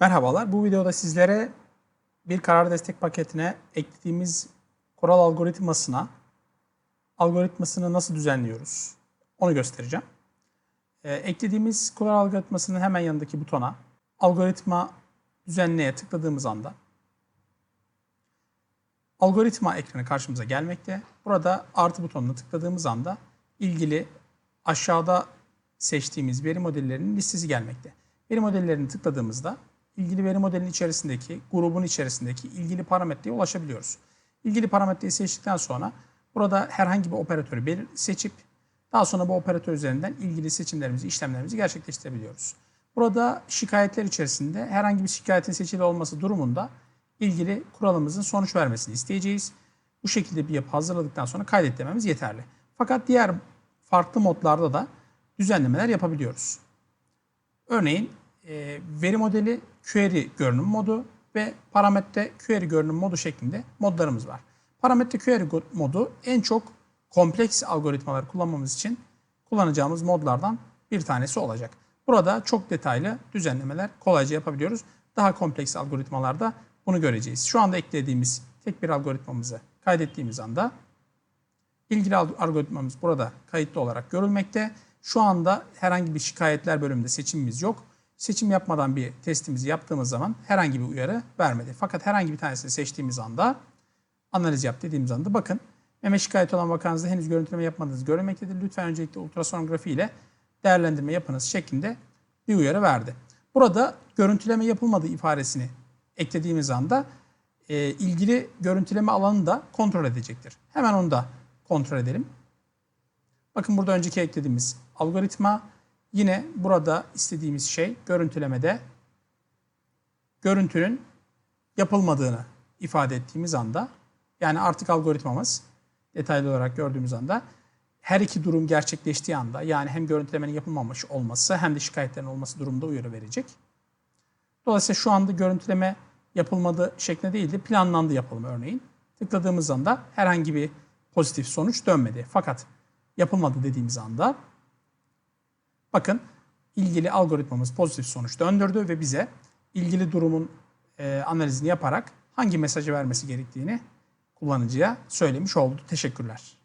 Merhabalar. Bu videoda sizlere bir karar destek paketine eklediğimiz kural algoritmasına algoritmasını nasıl düzenliyoruz onu göstereceğim. Ee, eklediğimiz kural algoritmasının hemen yanındaki butona algoritma düzenleye tıkladığımız anda algoritma ekranı karşımıza gelmekte. Burada artı butonuna tıkladığımız anda ilgili aşağıda seçtiğimiz veri modellerinin listesi gelmekte. Veri modellerini tıkladığımızda ilgili veri modelinin içerisindeki, grubun içerisindeki ilgili parametreye ulaşabiliyoruz. İlgili parametreyi seçtikten sonra burada herhangi bir operatörü belir- seçip daha sonra bu operatör üzerinden ilgili seçimlerimizi, işlemlerimizi gerçekleştirebiliyoruz. Burada şikayetler içerisinde herhangi bir şikayetin seçili olması durumunda ilgili kuralımızın sonuç vermesini isteyeceğiz. Bu şekilde bir yapı hazırladıktan sonra kaydet dememiz yeterli. Fakat diğer farklı modlarda da düzenlemeler yapabiliyoruz. Örneğin veri modeli query görünüm modu ve parametre query görünüm modu şeklinde modlarımız var. Parametre query modu en çok kompleks algoritmalar kullanmamız için kullanacağımız modlardan bir tanesi olacak. Burada çok detaylı düzenlemeler kolayca yapabiliyoruz. Daha kompleks algoritmalarda bunu göreceğiz. Şu anda eklediğimiz tek bir algoritmamızı kaydettiğimiz anda İlgili alg- algoritmamız burada kayıtlı olarak görülmekte. Şu anda herhangi bir şikayetler bölümünde seçimimiz yok. Seçim yapmadan bir testimizi yaptığımız zaman herhangi bir uyarı vermedi. Fakat herhangi bir tanesini seçtiğimiz anda analiz yap dediğimiz anda bakın meme şikayeti olan vakanızda henüz görüntüleme yapmadığınız görülmektedir. Lütfen öncelikle ultrasonografi ile değerlendirme yapınız şeklinde bir uyarı verdi. Burada görüntüleme yapılmadığı ifadesini eklediğimiz anda e, ilgili görüntüleme alanını da kontrol edecektir. Hemen onu da kontrol edelim. Bakın burada önceki eklediğimiz algoritma yine burada istediğimiz şey görüntülemede görüntünün yapılmadığını ifade ettiğimiz anda yani artık algoritmamız detaylı olarak gördüğümüz anda her iki durum gerçekleştiği anda yani hem görüntülemenin yapılmamış olması hem de şikayetlerin olması durumunda uyarı verecek. Dolayısıyla şu anda görüntüleme yapılmadı şeklinde değil de planlandı yapılımı örneğin. Tıkladığımız anda herhangi bir pozitif sonuç dönmedi. Fakat yapılmadı dediğimiz anda bakın ilgili algoritmamız pozitif sonuç döndürdü ve bize ilgili durumun e, analizini yaparak hangi mesajı vermesi gerektiğini kullanıcıya söylemiş oldu. Teşekkürler.